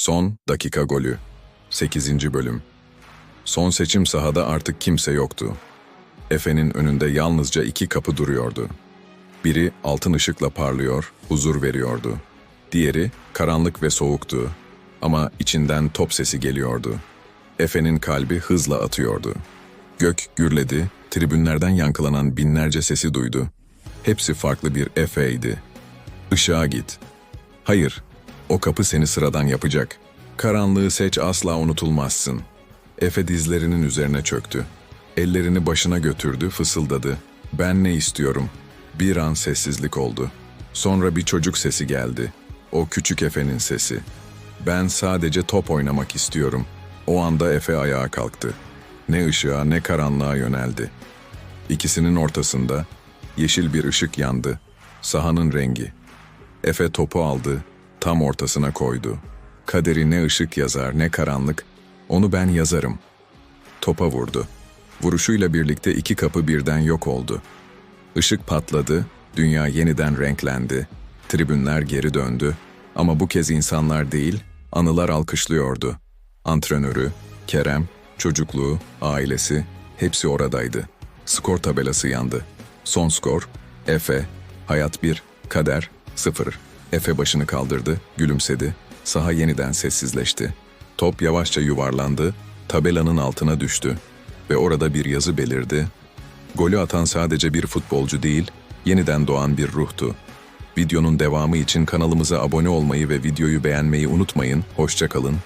Son dakika golü. 8. bölüm. Son seçim sahada artık kimse yoktu. Efe'nin önünde yalnızca iki kapı duruyordu. Biri altın ışıkla parlıyor, huzur veriyordu. Diğeri karanlık ve soğuktu. Ama içinden top sesi geliyordu. Efe'nin kalbi hızla atıyordu. Gök gürledi, tribünlerden yankılanan binlerce sesi duydu. Hepsi farklı bir Efe'ydi. Işığa git. Hayır, o kapı seni sıradan yapacak. Karanlığı seç asla unutulmazsın. Efe dizlerinin üzerine çöktü. Ellerini başına götürdü, fısıldadı. Ben ne istiyorum? Bir an sessizlik oldu. Sonra bir çocuk sesi geldi. O küçük Efe'nin sesi. Ben sadece top oynamak istiyorum. O anda Efe ayağa kalktı. Ne ışığa ne karanlığa yöneldi. İkisinin ortasında yeşil bir ışık yandı. Sahanın rengi. Efe topu aldı, tam ortasına koydu. Kaderi ne ışık yazar ne karanlık, onu ben yazarım. Topa vurdu. Vuruşuyla birlikte iki kapı birden yok oldu. Işık patladı, dünya yeniden renklendi. Tribünler geri döndü ama bu kez insanlar değil, anılar alkışlıyordu. Antrenörü, Kerem, çocukluğu, ailesi hepsi oradaydı. Skor tabelası yandı. Son skor Efe, Hayat 1, Kader 0. Efe başını kaldırdı, gülümsedi. Saha yeniden sessizleşti. Top yavaşça yuvarlandı, tabelanın altına düştü ve orada bir yazı belirdi. Golü atan sadece bir futbolcu değil, yeniden doğan bir ruhtu. Videonun devamı için kanalımıza abone olmayı ve videoyu beğenmeyi unutmayın. Hoşça kalın.